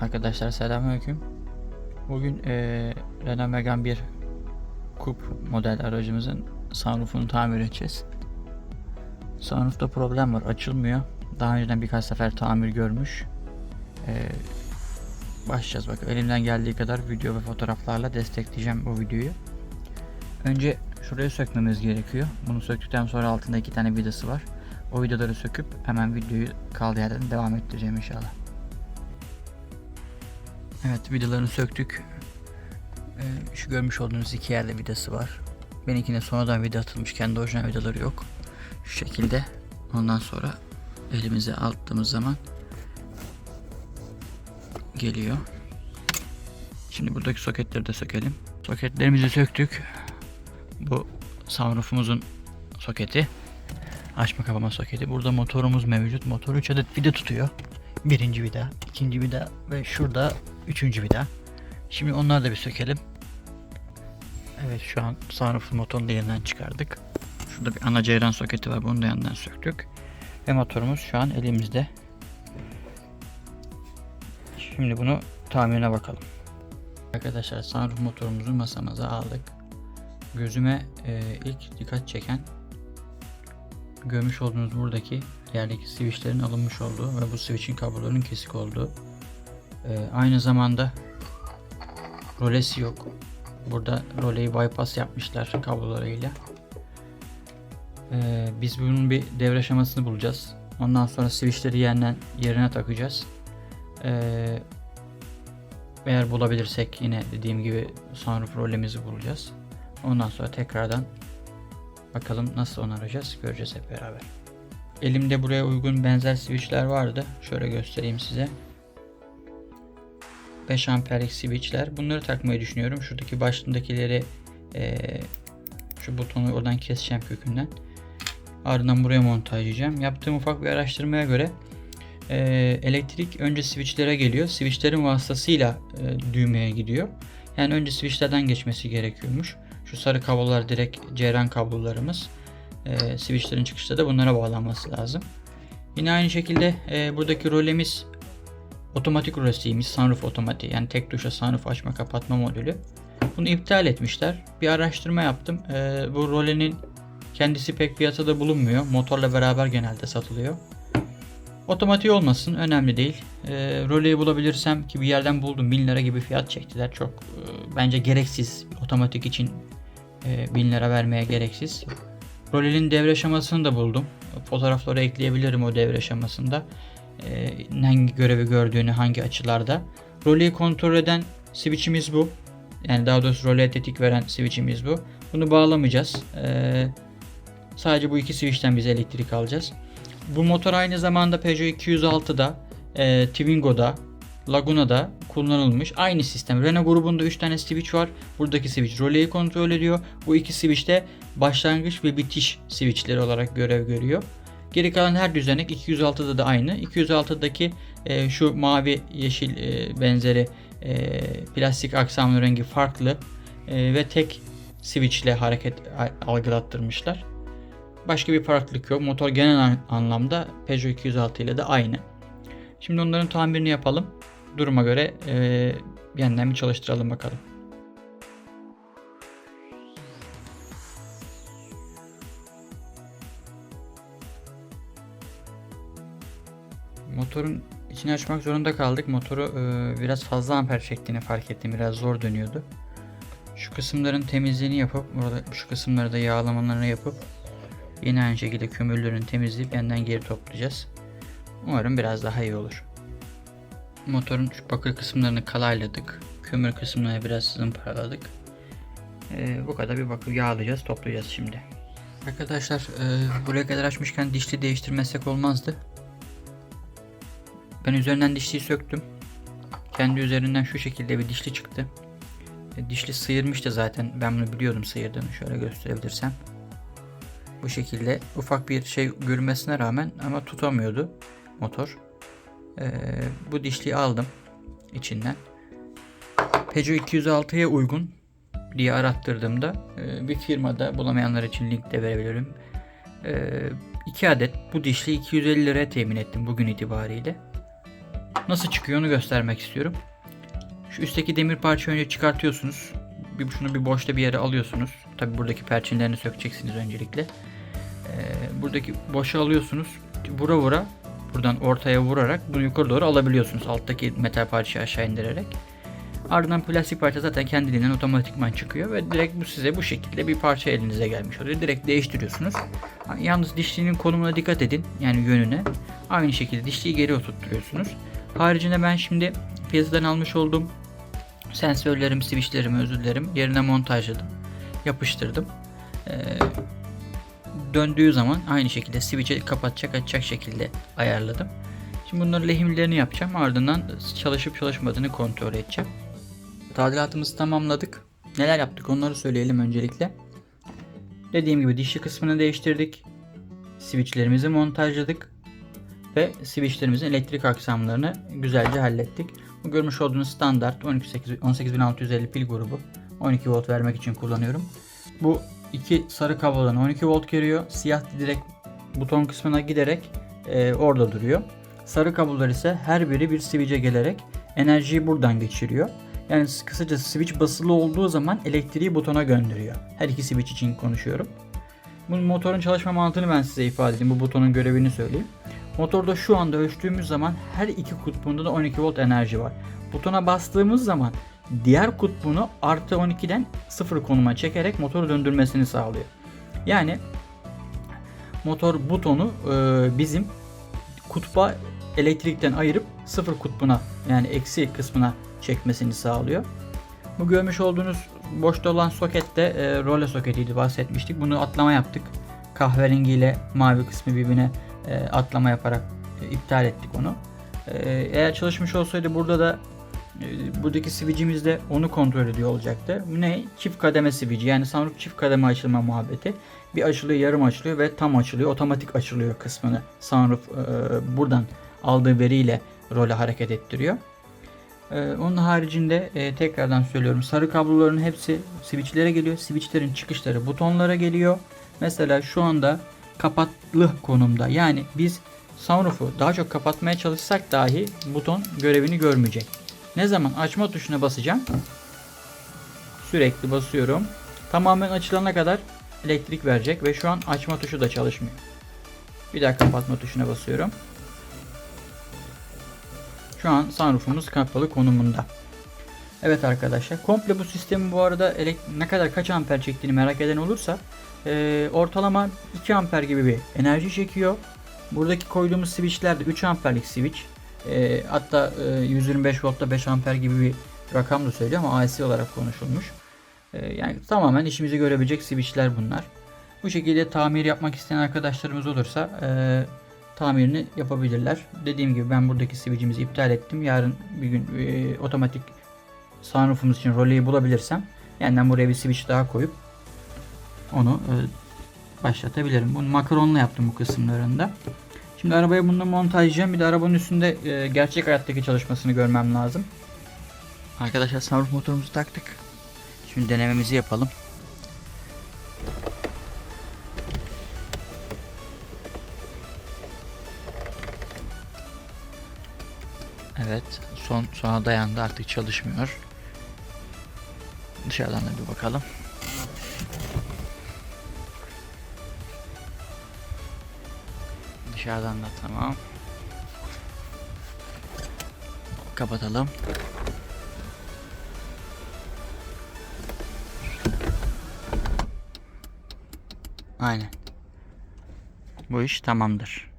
Arkadaşlar selamünaleyküm. Bugün eee Renault Megane 1 Coupe model aracımızın sunroofunu tamir edeceğiz. Sunroofta problem var, açılmıyor. Daha önceden birkaç sefer tamir görmüş. Eee başlayacağız bak. Elimden geldiği kadar video ve fotoğraflarla destekleyeceğim bu videoyu. Önce şurayı sökmemiz gerekiyor. Bunu söktükten sonra altında iki tane vidası var. O vidaları söküp hemen videoyu kaldığı yerden devam ettireceğim inşallah. Evet vidalarını söktük. Ee, şu görmüş olduğunuz iki yerde vidası var. Benimkine sonradan vida atılmış. Kendi orijinal vidaları yok. Şu şekilde. Ondan sonra elimize aldığımız zaman geliyor. Şimdi buradaki soketleri de sökelim. Soketlerimizi söktük. Bu sunroofumuzun soketi. Açma kapama soketi. Burada motorumuz mevcut. Motor 3 adet vida tutuyor. Birinci vida, ikinci vida ve şurada üçüncü vida. Şimdi onları da bir sökelim. Evet şu an sunroofun motorunu da yeniden çıkardık. Şurada bir ana ceyran soketi var. Bunu da yandan söktük. Ve motorumuz şu an elimizde. Şimdi bunu tamirine bakalım. Arkadaşlar sunroof motorumuzu masamıza aldık. Gözüme e, ilk dikkat çeken görmüş olduğunuz buradaki yerdeki switchlerin alınmış olduğu ve bu switch'in kablolarının kesik olduğu. Ee, aynı zamanda rolesi yok. Burada roleyi bypass yapmışlar kablolarıyla. Ee, biz bunun bir devre aşamasını bulacağız. Ondan sonra switchleri yeniden yerine takacağız. Ee, eğer bulabilirsek yine dediğim gibi sunroof rolemizi bulacağız. Ondan sonra tekrardan bakalım nasıl onaracağız göreceğiz hep beraber. Elimde buraya uygun benzer switchler vardı. Şöyle göstereyim size. 5 amperlik switchler. Bunları takmayı düşünüyorum. Şuradaki başlığındakileri eee, şu butonu oradan keseceğim kökünden. Ardından buraya montajlayacağım. Yaptığım ufak bir araştırmaya göre eee, elektrik önce switchlere geliyor. Switchlerin vasıtasıyla eee, düğmeye gidiyor. Yani önce switchlerden geçmesi gerekiyormuş. Şu sarı kablolar direkt ceyran kablolarımız e, switchlerin çıkışta da bunlara bağlanması lazım. Yine aynı şekilde e, buradaki rolemiz otomatik rolesiymiş. Sunroof otomatik yani tek tuşa sunroof açma kapatma modülü. Bunu iptal etmişler. Bir araştırma yaptım. E, bu rolenin kendisi pek piyasada bulunmuyor. Motorla beraber genelde satılıyor. Otomatik olmasın önemli değil. E, roleyi bulabilirsem ki bir yerden buldum 1000 lira gibi fiyat çektiler. Çok e, bence gereksiz otomatik için e, 1000 lira vermeye gereksiz. Rolel'in devre aşamasını da buldum. Fotoğrafları ekleyebilirim o devre aşamasında. Ee, hangi görevi gördüğünü, hangi açılarda. Rolleyi kontrol eden switch'imiz bu. Yani daha doğrusu role tetik veren switch'imiz bu. Bunu bağlamayacağız. Ee, sadece bu iki switch'ten biz elektrik alacağız. Bu motor aynı zamanda Peugeot 206'da, e, Twingo'da, Laguna'da kullanılmış. Aynı sistem. Renault grubunda 3 tane switch var. Buradaki switch roleyi kontrol ediyor. Bu iki switch de başlangıç ve bitiş switchleri olarak görev görüyor. Geri kalan her düzenek 206'da da aynı. 206'daki e, şu mavi yeşil e, benzeri e, plastik aksamlı rengi farklı e, ve tek switch ile hareket algılattırmışlar. Başka bir farklılık yok. Motor genel an- anlamda Peugeot 206 ile de aynı. Şimdi onların tamirini yapalım. Duruma göre e, yeniden bir çalıştıralım bakalım. Motorun içini açmak zorunda kaldık. Motoru e, biraz fazla amper çektiğini fark ettim. Biraz zor dönüyordu. Şu kısımların temizliğini yapıp burada şu kısımları da yağlamalarını yapıp yine aynı şekilde kömürlerini temizleyip yeniden geri toplayacağız. Umarım biraz daha iyi olur. Motorun şu bakır kısımlarını kalayladık. Kömür kısımlarını biraz zımparaladık. Ee, bu kadar bir bakır yağlayacağız, toplayacağız şimdi. Arkadaşlar e, buraya kadar açmışken dişli değiştirmezsek olmazdı. Ben üzerinden dişliyi söktüm. Kendi üzerinden şu şekilde bir dişli çıktı. E, dişli sıyırmıştı zaten. Ben bunu biliyordum sıyırdığını. Şöyle gösterebilirsem. Bu şekilde ufak bir şey görmesine rağmen ama tutamıyordu motor. E, bu dişliyi aldım içinden. Peugeot 206'ya uygun diye arattırdığımda e, bir firmada bulamayanlar için link de verebilirim. E, 2 adet bu dişli 250 liraya temin ettim bugün itibariyle. Nasıl çıkıyor onu göstermek istiyorum. Şu üstteki demir parçayı önce çıkartıyorsunuz. Bir şunu bir boşta bir yere alıyorsunuz. Tabi buradaki perçinlerini sökeceksiniz öncelikle. Ee, buradaki boşa alıyorsunuz. Vura vura buradan ortaya vurarak bunu yukarı doğru alabiliyorsunuz. Alttaki metal parçayı aşağı indirerek. Ardından plastik parça zaten kendiliğinden otomatikman çıkıyor ve direkt bu size bu şekilde bir parça elinize gelmiş oluyor. Direkt değiştiriyorsunuz. Yalnız dişliğinin konumuna dikkat edin. Yani yönüne. Aynı şekilde dişliği geri oturtturuyorsunuz. Haricinde ben şimdi piyasadan almış olduğum sensörlerim, switchlerimi özür dilerim yerine montajladım. Yapıştırdım. Ee, döndüğü zaman aynı şekilde switch'i kapatacak açacak şekilde ayarladım. Şimdi bunların lehimlerini yapacağım. Ardından çalışıp çalışmadığını kontrol edeceğim. Tadilatımızı tamamladık. Neler yaptık onları söyleyelim öncelikle. Dediğim gibi dişli kısmını değiştirdik. Switchlerimizi montajladık. Ve switchlerimizin elektrik aksamlarını güzelce hallettik. Bu görmüş olduğunuz standart 128 18650 pil grubu. 12 volt vermek için kullanıyorum. Bu iki sarı kablodan 12 volt geliyor. Siyah direkt buton kısmına giderek e, orada duruyor. Sarı kablolar ise her biri bir switch'e gelerek enerjiyi buradan geçiriyor. Yani kısacası switch basılı olduğu zaman elektriği butona gönderiyor. Her iki switch için konuşuyorum. Bu motorun çalışma mantığını ben size ifade edeyim. Bu butonun görevini söyleyeyim. Motorda şu anda ölçtüğümüz zaman her iki kutbunda da 12 volt enerji var. Butona bastığımız zaman diğer kutbunu artı 12'den sıfır konuma çekerek motoru döndürmesini sağlıyor. Yani motor butonu e, bizim kutba elektrikten ayırıp sıfır kutbuna yani eksi kısmına çekmesini sağlıyor. Bu görmüş olduğunuz boşta olan sokette e, role soketiydi bahsetmiştik. Bunu atlama yaptık. Kahverengi ile mavi kısmı birbirine e, atlama yaparak e, iptal ettik onu. E, eğer çalışmış olsaydı burada da e, buradaki switch'imiz de onu kontrol ediyor olacaktı. Ne? Çift kademe switch yani sunroof çift kademe açılma muhabbeti. Bir açılıyor, yarım açılıyor ve tam açılıyor, otomatik açılıyor kısmını sunroof e, buradan aldığı veriyle role hareket ettiriyor. Ee, onun haricinde e, tekrardan söylüyorum sarı kabloların hepsi switchlere geliyor. Switchlerin çıkışları butonlara geliyor. Mesela şu anda kapatlı konumda. Yani biz sunroof'u daha çok kapatmaya çalışsak dahi buton görevini görmeyecek. Ne zaman açma tuşuna basacağım? Sürekli basıyorum. Tamamen açılana kadar elektrik verecek ve şu an açma tuşu da çalışmıyor. Bir daha kapatma tuşuna basıyorum. Şu an sunroofumuz kapalı konumunda. Evet arkadaşlar komple bu sistemi bu arada ne kadar kaç amper çektiğini merak eden olursa e, ortalama 2 amper gibi bir enerji çekiyor. Buradaki koyduğumuz switchler de 3 amperlik switch. E, hatta e, 125 voltta 5 amper gibi bir rakam da söylüyor ama AC olarak konuşulmuş. E, yani tamamen işimizi görebilecek switchler bunlar. Bu şekilde tamir yapmak isteyen arkadaşlarımız olursa e, tamirini yapabilirler. Dediğim gibi ben buradaki switch'imizi iptal ettim. Yarın bir gün e, otomatik sunroofumuz için roleyi bulabilirsem yeniden buraya bir switch daha koyup onu e, başlatabilirim. Bunu makaronla yaptım bu kısımlarında. Şimdi arabaya bunu montajlayacağım. Bir de arabanın üstünde e, gerçek hayattaki çalışmasını görmem lazım. Arkadaşlar sunroof motorumuzu taktık. Şimdi denememizi yapalım. Evet, son sona dayandı artık çalışmıyor. Dışarıdan da bir bakalım. Dışarıdan da tamam. Kapatalım. Aynen. Bu iş tamamdır.